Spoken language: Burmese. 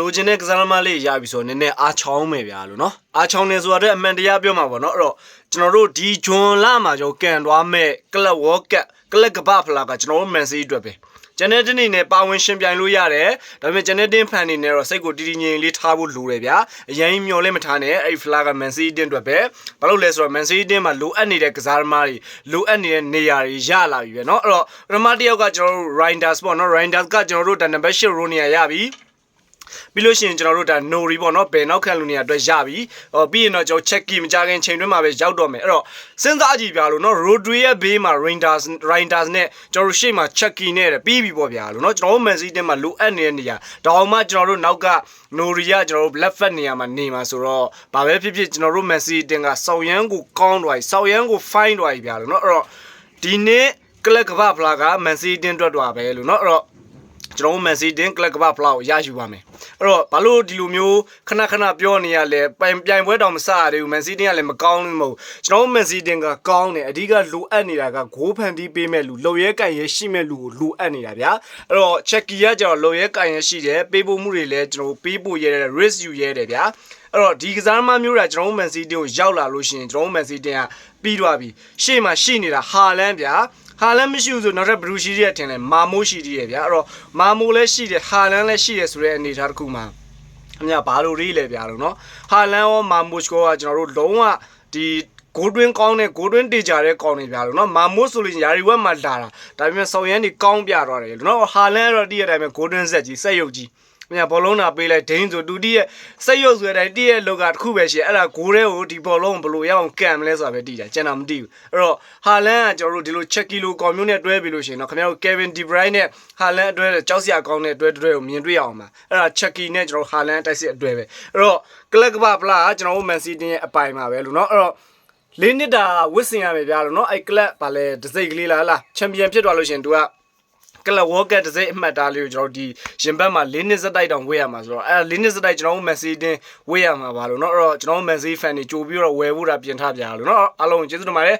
လိုချင်တဲ့ကစားသမားလေးရပြီဆိုတော့နည်းနည်းအားချောင်းမယ်ဗျာလို့နော်အားချောင်းနေဆိုတော့အမှန်တရားပြောမှာပေါ့နော်အဲ့တော့ကျွန်တော်တို့ဒီဂျွန်လာမှာကျွန်တော်ကန်သွားမဲ့ကလပ်ဝေါ်ကပ်ကလပ်ကပဖလာကကျွန်တော်တို့မန်စီးအတွက်ပဲကျန်တဲ့တင်းနေနဲ့ပါဝင်ရှင်ပြိုင်လို့ရတယ်ဒါပေမဲ့ကျန်တဲ့တင်းဖန်နေနဲ့တော့စိတ်ကိုတည်တည်ငြိမ်လေးထားဖို့လိုတယ်ဗျာအရင်မျောလဲမထားနဲ့အဲ့ဒီဖလာကမန်စီးတင်းအတွက်ပဲဘာလို့လဲဆိုတော့မန်စီးတင်းမှာလိုအပ်နေတဲ့ကစားသမားတွေလိုအပ်နေတဲ့နေရာတွေရလာပြီပဲเนาะအဲ့တော့ပထမတစ်ယောက်ကကျွန်တော်တို့ Rinders ပေါ့เนาะ Rinders ကကျွန်တော်တို့ဒါနံပါတ်8 row နေရာရပြီ ပြီးလို့ရှိရင်ကျွန်တော်တို့ဒါ nori ပေါ့နော်ဘယ်နောက်ခံလူနေရအတွက်ရပြီဟောပြီးရင်တော့ကျွန်တော် check key မကြခင်ချိန်တွင်းမှာပဲရောက်တော့မယ်အဲ့တော့စဉ်းစားကြည့်ပြလို့နော် rotary ရဲ့ဘေးမှာ rangers rangers နဲ့ကျွန်တော်တို့ရှေ့မှာ check key နဲ့ပြီးပြီပေါ့ဗျာလို့နော်ကျွန်တော်တို့ man city မှာလိုအပ်နေတဲ့နေရာဒါအောင်မှကျွန်တော်တို့နောက်က nori ကကျွန်တော်တို့ left fat နေရာမှာနေမှာဆိုတော့ဘာပဲဖြစ်ဖြစ်ကျွန်တော်တို့ man city တင်ကစောက်ရမ်းကိုကောင်းသွားပြီစောက်ရမ်းကို fine သွားပြီဗျာလို့နော်အဲ့တော့ဒီနေ့ကလပ်ကပဖလာက man city တင်တွက်တော့ပဲလို့နော်အဲ့တော့ ကျွန်တော်တို့မန်စီတင်ကလပ်ကပဖလောက်ရယူပါမယ်အဲ့တော့ဘာလို့ဒီလိုမျိုးခဏခဏပြောနေရလဲပိုင်ပြိုင်ပွဲတောင်မစရသေးဘူးမန်စီတင်ကလည်းမကောင်းလို့မဟုတ်ကျွန်တော်တို့မန်စီတင်ကကောင်းတယ်အဓိကလိုအပ်နေတာကဂိုးဖန်တီးပေးမဲ့လူလုံရဲကန်ရဲရှိမဲ့လူကိုလိုအပ်နေတာဗျာအဲ့တော့ချက်ကီကကျတော့လုံရဲကန်ရဲရှိတယ်ပေးဖို့မှုတွေလည်းကျွန်တော်ပေးဖို့ရဲတယ် risk ယူရဲတယ်ဗျာအဲ့တော့ဒီကစားသမားမျိုးတာကျွန်တော်တို့မန်စီတင်ကိုရောက်လာလို့ရှိရင်ကျွန်တော်တို့မန်စီတင်ကပြီးသွားပြီရှေ့မှာရှိနေတာဟာလန်ဗျာ ဟာလန်မရှိဘူးဆိုနောက်ထပ်ဘရူရှိရဲ့ထင်လဲမာမိုးရှိသေးတယ်ဗျာအဲ့တော့မာမိုးလည်းရှိတယ်ဟာလန်လည်းရှိတယ်ဆိုတဲ့အနေအထားတစ်ခုမှာအမြဘာလို့ရေးလဲဗျာလို့နော်ဟာလန်ရောမာမိုးကောကကျွန်တော်တို့လုံးဝဒီဂိုးတွင်းကောင်းတဲ့ဂိုးတွင်းတေချာတဲ့ကောင်းနေဗျာလို့နော်မာမိုးဆိုလို့ယာရီဝက်မှာလာတာဒါပေမဲ့ဆောင်းရမ်းဒီကောင်းပြသွားတယ်လို့နော်ဟာလန်ကတော့တည့်ရတဲ့အတိုင်းပဲဂိုးတွင်းဆက်ကြီးစက်ရုပ်ကြီး မင်းကဘောလုံးနာပေးလိုက်ဒိန်းဆိုသူတီးရဲ့စိတ်ရုပ်ဆိုတဲ့တီးရဲ့လောက်ကတစ်ခုပဲရှိအဲ့ဒါဂိုးတွေကိုဒီဘောလုံးဘယ်လိုရအောင်ကန်မလဲဆိုတာပဲတီးတယ်ကျွန်တော်မတီးဘူးအဲ့တော့ဟာလန်ကကျွန်တော်တို့ဒီလိုချက်ကီလိုကွန်မြူနဲ့တွဲပြီးလို့ရှိရင်တော့ခင်ဗျားတို့ကေဗင်ဒီဘရိုင်းနဲ့ဟာလန်အတွဲကြောက်စရာကောင်းတဲ့အတွဲတွဲကိုမြင်တွေ့ရအောင်ပါအဲ့ဒါချက်ကီနဲ့ကျွန်တော်ဟာလန်တိုက်စစ်အတွဲပဲအဲ့တော့ကလပ်ကပပလာကကျွန်တော်တို့မန်စီးတင်းရဲ့အပိုင်မှာပဲလို့နော်အဲ့တော့လေးနှစ်တာဝစ်စင်ရမယ်ဗျာလို့နော်အဲ့ကလပ်ဗာလဲဒစိတ်ကလေးလားလားချန်ပီယံဖြစ်သွားလို့ရှင်သူက ကလဝေါ်ကတ်တစ်စိတ်အမှတ်သားလေးကိုကျွန်တော်ဒီရင်ဘတ်မှာ၄နှစ်စတိုက်တောင်ဝေးရမှာဆိုတော့အဲ၄နှစ်စတိုက်ကျွန်တော်တို့မက်ဆီတင်ဝေးရမှာပါလို့เนาะအဲ့တော့ကျွန်တော်တို့မက်ဆီဖန်တွေကြိုပြီးတော့ဝယ်ဖို့တာပြင်ထားပြရလို့เนาะအားလုံးကျေးဇူးတင်ပါတယ်